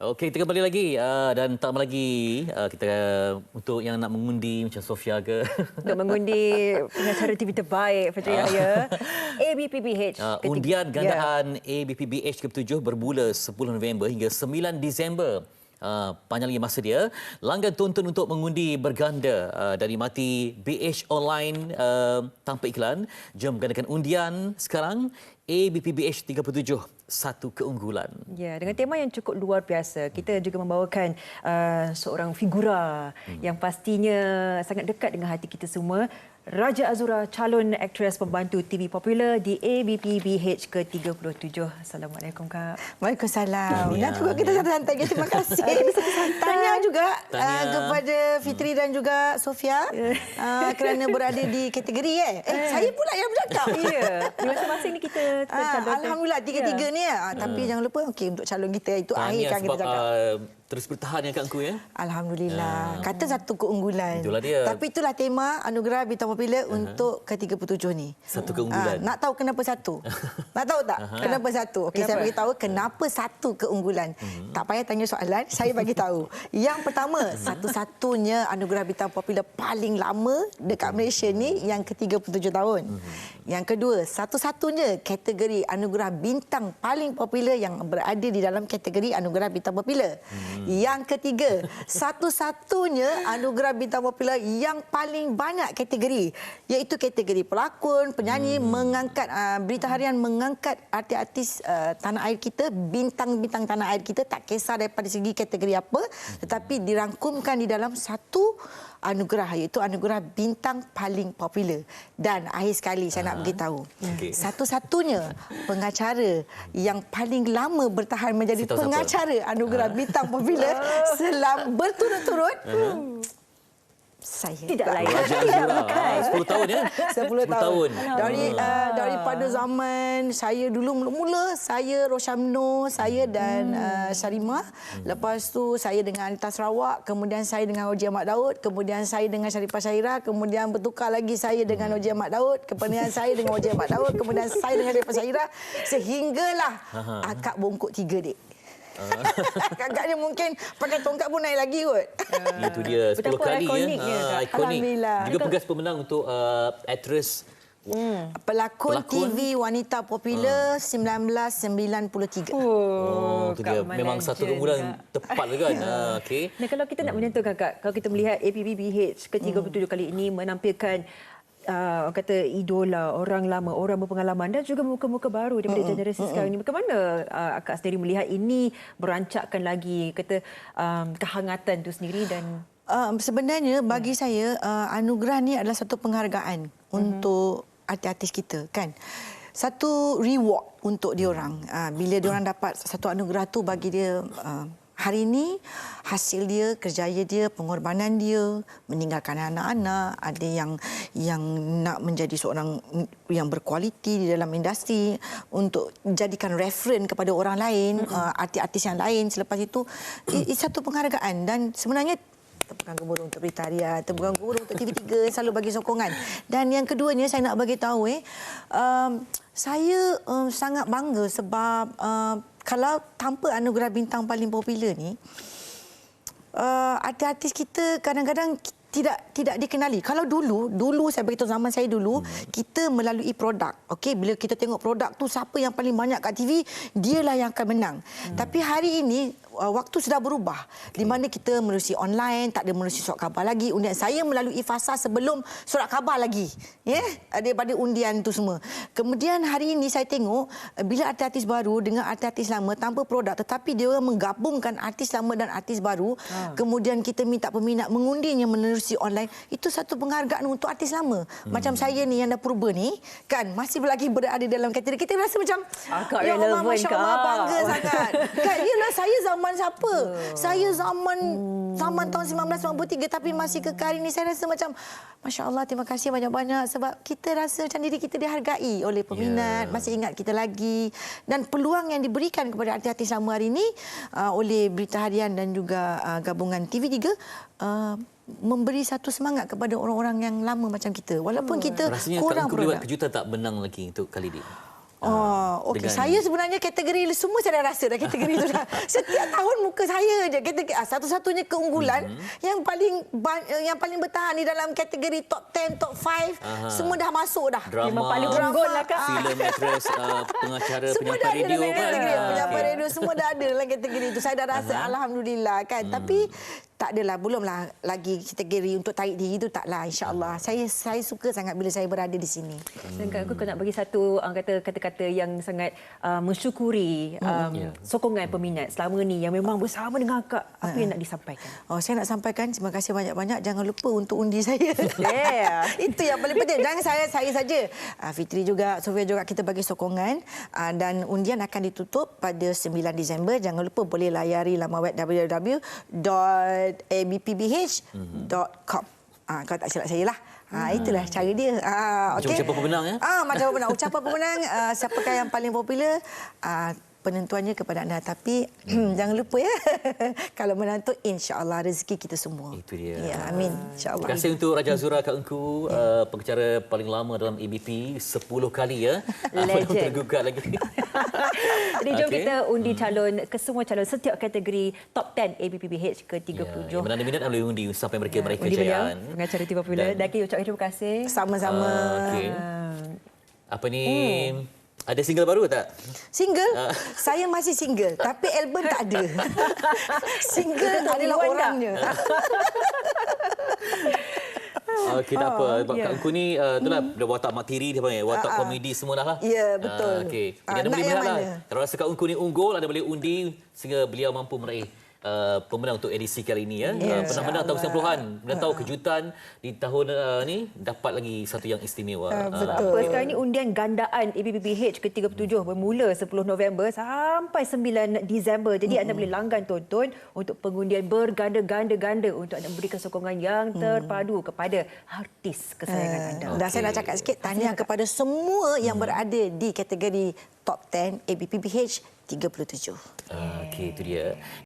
Okey, kita kembali lagi uh, dan tak lagi uh, kita uh, untuk yang nak mengundi macam Sofia ke. Untuk mengundi pengacara TV terbaik Fajri Yahya. ABPBH. Uh, ketiga. undian Ya. gandaan ABPBH ke-7 bermula 10 November hingga 9 Disember. Uh, panjang lagi masa dia. Langgan tonton untuk mengundi berganda uh, dari mati BH Online uh, tanpa iklan. Jom gandakan undian sekarang ABPBH 37 satu keunggulan. Ya, dengan tema yang cukup luar biasa, kita juga membawakan uh, seorang figura hmm. yang pastinya sangat dekat dengan hati kita semua. Raja Azura, calon aktris pembantu TV popular di ABPBH ke-37. Assalamualaikum, Kak. Waalaikumsalam. Tahniah. Dan juga kita santai lagi. Terima kasih. Tahniah juga Tahniah. uh, kepada Fitri dan juga Sofia uh, kerana berada di kategori eh. eh saya pula yang bercakap. Ya, di masing-masing ni kita tercalonkan. Alhamdulillah tiga-tiga Ya. ni ah, tapi jangan lupa okey untuk calon kita itu akhir kan kita cakap. uh, terus bertahan ya Kak Angku ya. Alhamdulillah. Kata satu keunggulan. Itulah dia. Tapi itulah tema anugerah bintang popular uh-huh. untuk ke-37 ni. Satu keunggulan. Ah, nak tahu kenapa satu? nak tahu tak? Uh-huh. Kenapa satu? Okey, saya bagi tahu kenapa satu keunggulan. Uh-huh. Tak payah tanya soalan, saya bagi tahu. Yang pertama, satu-satunya anugerah bintang popular paling lama dekat Malaysia ni yang ke-37 tahun. Uh-huh. Yang kedua, satu-satunya kategori anugerah bintang paling popular yang berada di dalam kategori anugerah bintang popular. Hmm. Yang ketiga, satu-satunya anugerah bintang popular yang paling banyak kategori iaitu kategori pelakon, penyanyi hmm. mengangkat uh, berita harian mengangkat artis-artis uh, tanah air kita, bintang-bintang tanah air kita tak kisah daripada segi kategori apa tetapi dirangkumkan di dalam satu anugerah iaitu anugerah bintang paling popular dan akhir sekali saya nak beritahu Okey. satu-satunya pengacara yang paling lama bertahan menjadi Saya tahu siapa. pengacara anugerah bintang popular selama berturut-turut saya Tidak lain. Raja Azura. Ah, 10 tahun ya. 10 tahun. tahun. Dari uh, daripada zaman saya dulu mula-mula saya Roshamno, saya dan uh, Syarimah. Lepas tu saya dengan Anita Sarawak, kemudian saya dengan Oji Ahmad Daud, kemudian saya dengan Sharifah Syaira, kemudian bertukar lagi saya dengan Oji Ahmad Daud, kemudian saya dengan Oji Ahmad Daud, kemudian saya dengan Sharifah Syaira sehinggalah akak bongkok tiga dek. Agaknya mungkin pakai tongkat pun naik lagi kot. Itu dia 10 Betapa kali ya. Kak. Ah, ikonik. Alhamdulillah. Juga pegas pemenang untuk uh, aktris Pelakon, Pelakon. TV wanita popular 1993. Oh, tu Kak dia memang satu Kak. tepat lah kan. Ah, okey. Dan kalau kita nak menyentuh kakak, kalau kita melihat APBBH ke-37 kali ini menampilkan uh, orang kata idola, orang lama, orang berpengalaman dan juga muka-muka baru daripada generasi sekarang ini. Bagaimana uh, akak sendiri melihat ini merancakkan lagi kata um, kehangatan itu sendiri dan Um, sebenarnya bagi saya uh, anugerah ni adalah satu penghargaan mm-hmm. untuk artis-artis kita kan. Satu reward untuk diorang. Uh, bila diorang dapat satu anugerah tu bagi dia uh, hari ini hasil dia, kerjaya dia, pengorbanan dia, meninggalkan anak-anak, ada yang yang nak menjadi seorang yang berkualiti di dalam industri untuk jadikan referen kepada orang lain, uh, artis-artis yang lain selepas itu i- satu penghargaan dan sebenarnya tepukan gemuruh untuk Berita tepukan gemuruh untuk TV3 yang selalu bagi sokongan. Dan yang keduanya saya nak bagi tahu eh um, saya um, sangat bangga sebab uh, kalau tanpa anugerah bintang paling popular ni uh, artis-artis kita kadang-kadang tidak tidak dikenali. Kalau dulu, dulu saya beritahu zaman saya dulu, hmm. kita melalui produk. Okey, bila kita tengok produk tu siapa yang paling banyak kat TV, dialah yang akan menang. Hmm. Tapi hari ini uh, waktu sudah berubah. Okay. Di mana kita menerusi online, tak ada menerusi surat khabar lagi. Undian saya melalui fasa sebelum surat khabar lagi. Ya, yeah? daripada undian tu semua. Kemudian hari ini saya tengok uh, bila artis baru dengan artis lama tanpa produk tetapi dia menggabungkan artis lama dan artis baru. Ha. Kemudian kita minta peminat mengundinya menerusi online. Itu satu penghargaan untuk artis lama. Hmm. Macam saya ni yang dah purba ni, kan masih lagi berada dalam kategori. Kita rasa macam Agak ya Allah, relevan, Masya Allah, Kak." bangga sangat. kan, yelah saya zaman siapa? Saya zaman zaman tahun 1993 tapi masih kekal hari ini saya rasa macam Masya Allah terima kasih banyak-banyak sebab kita rasa macam diri kita dihargai oleh peminat, Ya. masih ingat kita lagi dan peluang yang diberikan kepada artis-artis lama hari ini uh, oleh Berita Harian dan juga uh, gabungan TV3 uh, memberi satu semangat kepada orang-orang yang lama macam kita walaupun kita Rasanya Kak kurang produk. buat kejutan tak menang lagi untuk kali ini. Oh, okey. Saya sebenarnya kategori semua saya dah rasa dah kategori itu dah. Setiap tahun muka saya je kategori ah, satu-satunya keunggulan Mhm. yang paling ba- yang paling bertahan di dalam kategori top 10, top 5 Aha. semua dah masuk dah. Drama, Memang paling unggul lah, Kak. filem, aktris, uh, pengacara, semua penyampai dah ada radio dalam kan. kategori Ah, penyampai okey. radio semua dah ada dalam kategori itu. Saya dah rasa alhamdulillah kan. Hmm. Tapi tak adalah belumlah lagi kategori untuk tarik diri itu taklah insya-Allah. Saya saya suka sangat bila saya berada di sini. Dan kat aku kau nak bagi satu kata kata-kata yang sangat uh, mensyukuri um, Ya. sokongan peminat selama ni yang memang bersama dengan akak apa yang nak disampaikan. Oh, saya nak sampaikan terima kasih banyak-banyak. Jangan lupa untuk undi saya. Yeah. Itu yang paling penting. Jangan saya saya saja. Ah, Fitri juga, Sofia juga kita bagi sokongan Ah, dan undian akan ditutup pada 9 Disember. Jangan lupa boleh layari laman web www.abpbh.com. Ah, kalau tak silap saya lah. Ha, itulah cara dia. Ah, Macam okey. ucapan pemenang, ya? Ah, macam pemenang. Ucapan pemenang, ah, siapakah yang paling popular? Ah, penentuannya kepada anda. Tapi jangan lupa ya, kalau menang tu insya-Allah rezeki kita semua. Itu dia. Ya, amin. Insya-Allah. Terima kasih untuk Raja Azura Kak Engku, uh, pengacara paling lama dalam ABP 10 kali ya. Legend. tergugat lagi. Jadi jom Okey. kita undi calon ke semua calon setiap kategori top 10 ABPBH ke-37. Ya, yang mana minat boleh undi sampai mereka Undi beliau, kejayaan. pengacara TV popular. Dan- Daki ucapkan terima kasih. Sama-sama. Ah, okey. Ah, Apa ni? Ada single baru tak? Single? Ah. Saya masih single. Tapi album tak ada. single adalah mingguan tak? orangnya. Okey, tak apa. Sebab ya. Kak Engku ni, uh, itulah, dah watak materi dia panggil. Watak Ah, ah. komedi semua dah lah. Ya, betul. Ah, Okey. Ah, anda nak boleh lah. Kalau rasa Kak Engku ni unggul, anda boleh undi sehingga beliau mampu meraih uh, pemenang untuk edisi kali ini. Ya. Ya, Uh, pernah menang tahun insyaAllah. 90-an. Anda tahu kejutan di tahun uh, ni dapat lagi satu yang istimewa. Ah, Ah, betul. Apa sekarang ni undian gandaan ABPBH ke-37 bermula 10 November sampai 9 Disember. Jadi anda boleh langgan tonton untuk pengundian berganda-ganda-ganda untuk anda memberikan sokongan yang terpadu kepada artis kesayangan anda. Dan saya nak cakap sikit tahniah kepada semua yang berada di kategori top 10 ABPBH 37. Ah, Okey, itu dia.